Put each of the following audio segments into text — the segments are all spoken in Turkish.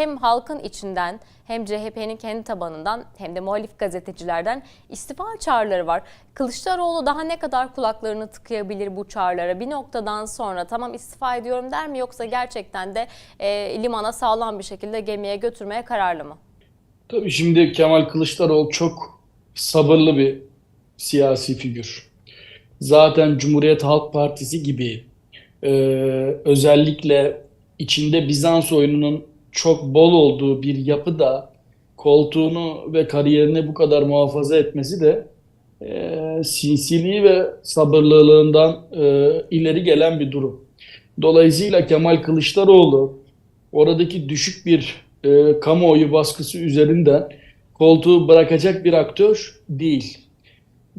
hem halkın içinden hem CHP'nin kendi tabanından hem de muhalif gazetecilerden istifa çağrıları var. Kılıçdaroğlu daha ne kadar kulaklarını tıkayabilir bu çağrılara? Bir noktadan sonra tamam istifa ediyorum der mi yoksa gerçekten de e, limana sağlam bir şekilde gemiye götürmeye kararlı mı? Tabii şimdi Kemal Kılıçdaroğlu çok sabırlı bir siyasi figür. Zaten Cumhuriyet Halk Partisi gibi e, özellikle içinde Bizans oyununun çok bol olduğu bir yapıda koltuğunu ve kariyerini bu kadar muhafaza etmesi de e, sinsiliği ve sabırlılığından e, ileri gelen bir durum. Dolayısıyla Kemal Kılıçdaroğlu oradaki düşük bir e, kamuoyu baskısı üzerinden koltuğu bırakacak bir aktör değil.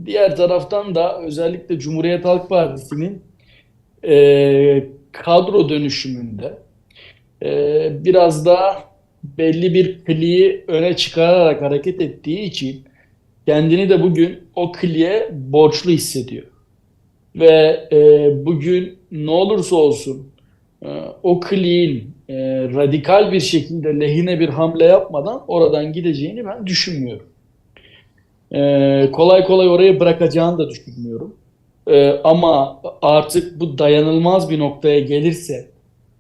Diğer taraftan da özellikle Cumhuriyet Halk Partisi'nin e, kadro dönüşümünde e, biraz daha belli bir kliği öne çıkararak hareket ettiği için kendini de bugün o kliğe borçlu hissediyor. Ve e, bugün ne olursa olsun e, o kliğin e, radikal bir şekilde lehine bir hamle yapmadan oradan gideceğini ben düşünmüyorum. E, kolay kolay orayı bırakacağını da düşünmüyorum. E, ama artık bu dayanılmaz bir noktaya gelirse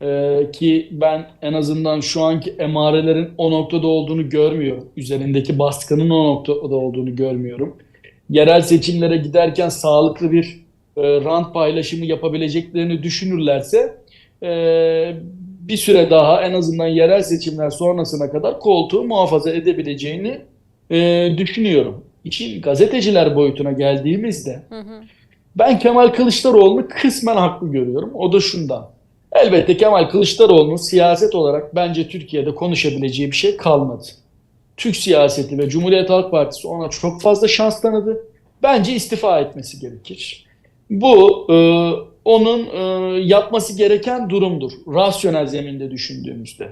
e, ki ben en azından şu anki emarelerin o noktada olduğunu görmüyorum. Üzerindeki baskının o noktada olduğunu görmüyorum. Yerel seçimlere giderken sağlıklı bir e, rant paylaşımı yapabileceklerini düşünürlerse e, bir süre daha en azından yerel seçimler sonrasına kadar koltuğu muhafaza edebileceğini e, düşünüyorum. İşin gazeteciler boyutuna geldiğimizde Hı hı. ben Kemal Kılıçdaroğlu'nu kısmen haklı görüyorum. O da şundan. Elbette Kemal Kılıçdaroğlu'nun siyaset olarak bence Türkiye'de konuşabileceği bir şey kalmadı. Türk siyaseti ve Cumhuriyet Halk Partisi ona çok fazla şans tanıdı. Bence istifa etmesi gerekir. Bu e, onun e, yapması gereken durumdur. Rasyonel zeminde düşündüğümüzde.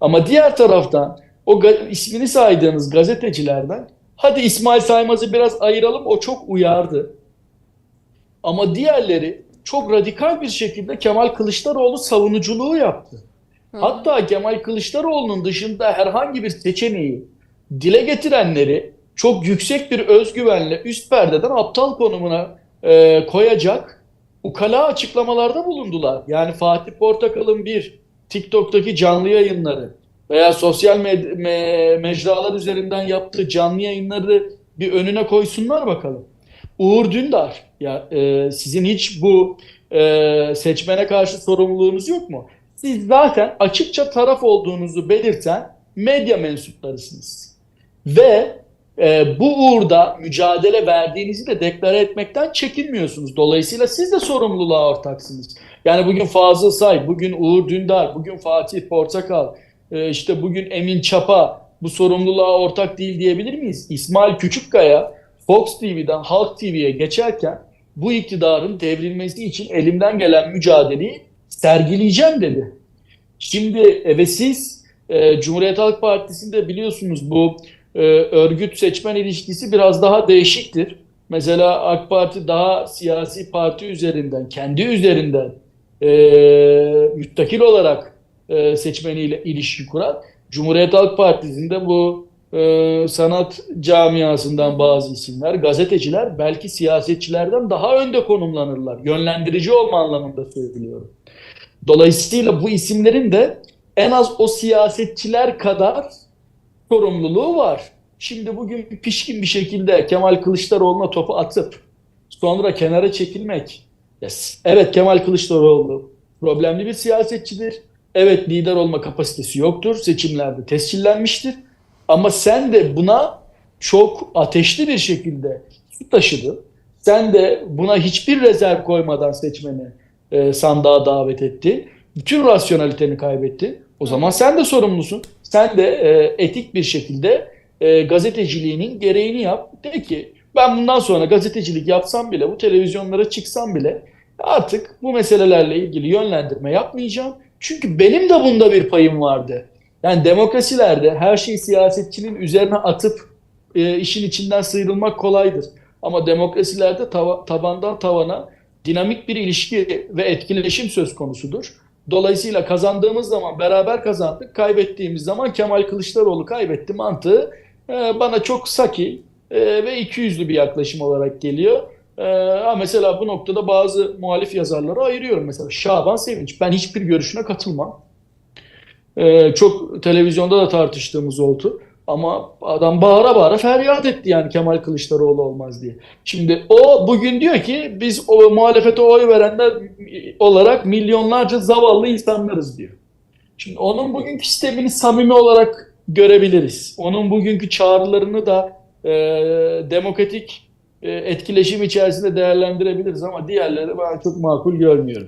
Ama diğer taraftan o ismini saydığınız gazetecilerden hadi İsmail Saymaz'ı biraz ayıralım o çok uyardı. Ama diğerleri çok radikal bir şekilde Kemal Kılıçdaroğlu savunuculuğu yaptı. Hatta Kemal Kılıçdaroğlu'nun dışında herhangi bir seçeneği dile getirenleri çok yüksek bir özgüvenle üst perdeden aptal konumuna e, koyacak ukala açıklamalarda bulundular. Yani Fatih Portakal'ın bir TikTok'taki canlı yayınları veya sosyal med- me- mecralar üzerinden yaptığı canlı yayınları bir önüne koysunlar bakalım. Uğur Dündar, ya e, sizin hiç bu e, seçmene karşı sorumluluğunuz yok mu? Siz zaten açıkça taraf olduğunuzu belirten medya mensuplarısınız. Ve e, bu uğurda mücadele verdiğinizi de deklare etmekten çekinmiyorsunuz. Dolayısıyla siz de sorumluluğa ortaksınız. Yani bugün Fazıl Say, bugün Uğur Dündar, bugün Fatih Portakal, e, işte bugün Emin Çapa bu sorumluluğa ortak değil diyebilir miyiz? İsmail Küçükkaya Fox TV'den Halk TV'ye geçerken bu iktidarın devrilmesi için elimden gelen mücadeleyi sergileyeceğim dedi. Şimdi e, ve siz e, Cumhuriyet Halk Partisi'nde biliyorsunuz bu e, örgüt seçmen ilişkisi biraz daha değişiktir. Mesela AK Parti daha siyasi parti üzerinden, kendi üzerinden e, müttakil olarak e, seçmeniyle ilişki kurar. Cumhuriyet Halk Partisi'nde bu e, sanat camiasından bazı isimler, gazeteciler belki siyasetçilerden daha önde konumlanırlar. Yönlendirici olma anlamında söylüyorum. Dolayısıyla bu isimlerin de en az o siyasetçiler kadar sorumluluğu var. Şimdi bugün pişkin bir şekilde Kemal Kılıçdaroğlu'na topu atıp sonra kenara çekilmek. Yes. Evet Kemal Kılıçdaroğlu problemli bir siyasetçidir. Evet lider olma kapasitesi yoktur. Seçimlerde tescillenmiştir. Ama sen de buna çok ateşli bir şekilde su taşıdın. Sen de buna hiçbir rezerv koymadan seçmeni e, sandığa davet etti. Bütün rasyonaliteni kaybetti. O zaman sen de sorumlusun. Sen de e, etik bir şekilde e, gazeteciliğinin gereğini yap. De ki ben bundan sonra gazetecilik yapsam bile, bu televizyonlara çıksam bile artık bu meselelerle ilgili yönlendirme yapmayacağım. Çünkü benim de bunda bir payım vardı. Yani demokrasilerde her şeyi siyasetçinin üzerine atıp e, işin içinden sıyrılmak kolaydır. Ama demokrasilerde tava- tabandan tavana dinamik bir ilişki ve etkileşim söz konusudur. Dolayısıyla kazandığımız zaman beraber kazandık, kaybettiğimiz zaman Kemal Kılıçdaroğlu kaybetti mantığı e, bana çok saki e, ve ikiyüzlü bir yaklaşım olarak geliyor. E, ha mesela bu noktada bazı muhalif yazarları ayırıyorum. Mesela Şaban Sevinç. Ben hiçbir görüşüne katılmam. E, çok televizyonda da tartıştığımız oldu. Ama adam bağıra bağıra feryat etti yani Kemal Kılıçdaroğlu olmaz diye. Şimdi o bugün diyor ki biz o muhalefete oy verenler olarak milyonlarca zavallı insanlarız diyor. Şimdi onun bugünkü sistemini samimi olarak görebiliriz. Onun bugünkü çağrılarını da e, demokratik e, etkileşim içerisinde değerlendirebiliriz ama diğerleri ben çok makul görmüyorum.